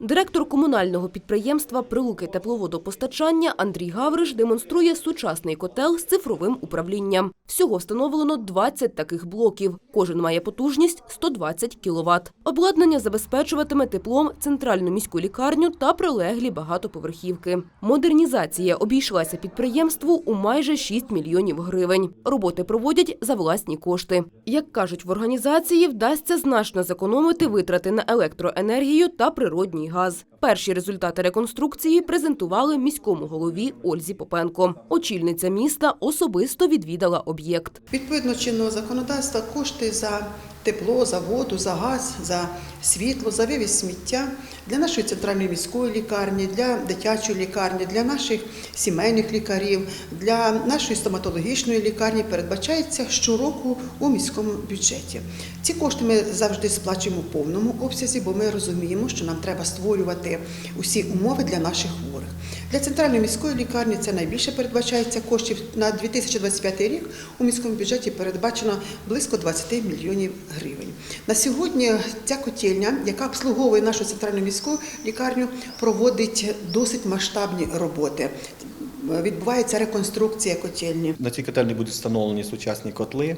Директор комунального підприємства Прилуки тепловодопостачання Андрій Гавриш демонструє сучасний котел з цифровим управлінням. Всього встановлено 20 таких блоків. Кожен має потужність 120 кВт. Обладнання забезпечуватиме теплом центральну міську лікарню та прилеглі багатоповерхівки. Модернізація обійшлася підприємству у майже 6 мільйонів гривень. Роботи проводять за власні кошти. Як кажуть в організації, вдасться значно зекономити витрати на електроенергію та природній газ. Перші результати реконструкції презентували міському голові Ользі Попенко. Очільниця міста особисто відвідала об'єкт. Відповідно чинного законодавства кошти за тепло, за воду, за газ, за світло, за вивіз сміття для нашої центральної міської лікарні, для дитячої лікарні, для наших сімейних лікарів, для нашої стоматологічної лікарні передбачається щороку у міському бюджеті. Ці кошти ми завжди сплачуємо в повному обсязі, бо ми розуміємо, що нам треба створювати усі умови для наших хворих. Для центральної міської лікарні це найбільше передбачається коштів на 2025 рік. У міському бюджеті передбачено близько 20 мільйонів гривень. На сьогодні ця котельня, яка обслуговує нашу центральну міську лікарню, проводить досить масштабні роботи. Відбувається реконструкція котельні. На цій котельні будуть встановлені сучасні котли,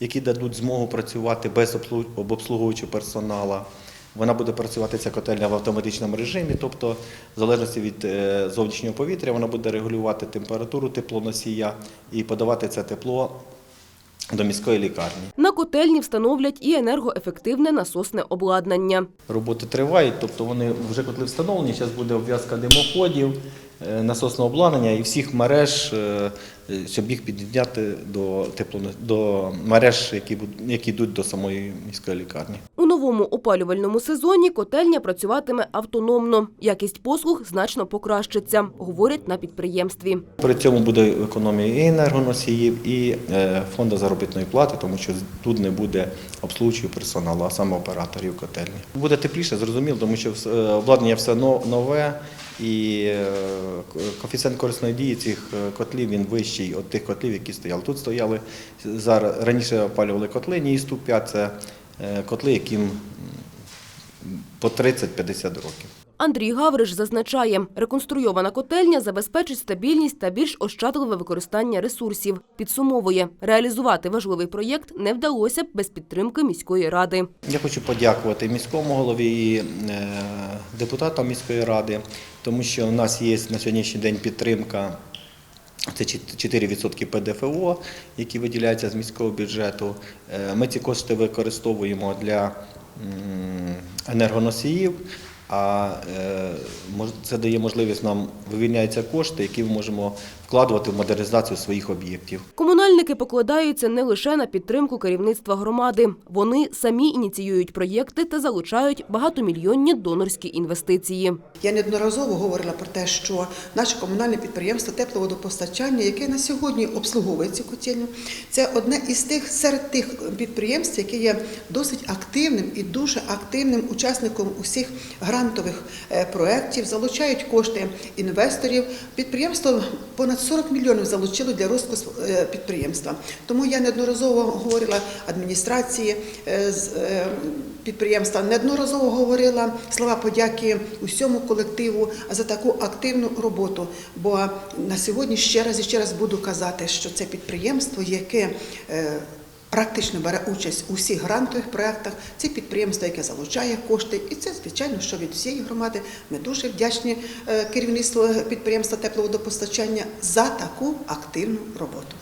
які дадуть змогу працювати без обслуг- обслуговуючого персоналу. Вона буде працювати ця котельня в автоматичному режимі, тобто, в залежності від е, зовнішнього повітря, вона буде регулювати температуру теплоносія і подавати це тепло до міської лікарні. На котельні встановлять і енергоефективне насосне обладнання. Роботи тривають, тобто вони вже котли встановлені. Зараз буде обв'язка димоходів, насосного обладнання і всіх мереж, е, е, щоб їх підняти до тепло до мереж, які які йдуть до самої міської лікарні. У новому опалювальному сезоні котельня працюватиме автономно. Якість послуг значно покращиться, говорять на підприємстві. При цьому буде економія і енергоносіїв, і е, фонду заробітної плати, тому що тут не буде обслуговуючого персоналу, а саме операторів котельні. Буде тепліше, зрозуміло, тому що е, обладнання все но- нове. І е, коефіцієнт корисної дії цих е, котлів він вищий від тих котлів, які стояли. Тут стояли зараз раніше опалювали котли ні 105 це е, котли, яким по 30-50 років. Андрій Гавриш зазначає, реконструйована котельня забезпечить стабільність та більш ощадливе використання ресурсів. Підсумовує, реалізувати важливий проєкт не вдалося б без підтримки міської ради. Я хочу подякувати міському голові і е, депутатам міської ради, тому що у нас є на сьогоднішній день підтримка. Це чот- 4% ПДФО, які виділяються з міського бюджету. Е, Ми ці кошти використовуємо для енергоносіїв, а е, це дає можливість нам вивільняються кошти, які ми можемо вкладувати в модернізацію своїх об'єктів. Комунальники покладаються не лише на підтримку керівництва громади. Вони самі ініціюють проєкти та залучають багатомільйонні донорські інвестиції. Я неодноразово говорила про те, що наше комунальне підприємство тепловодопостачання, яке на сьогодні обслуговує цю котельню, це одне із тих серед тих підприємств, яке є досить активним і дуже активним учасником усіх грантових е, проєктів, залучають кошти інвесторів. Підприємство понад 40 мільйонів залучило для розвитку е, підприємства. Тому я неодноразово говорила адміністрації е, підприємства, неодноразово говорила слова подяки усьому колективу за таку активну роботу. Бо на сьогодні ще раз і ще раз буду казати, що це підприємство, яке Практично бере участь у всіх грантових проєктах. Це підприємство, яке залучає кошти, і це звичайно, що від всієї громади ми дуже вдячні е, керівництву підприємства тепловодопостачання за таку активну роботу.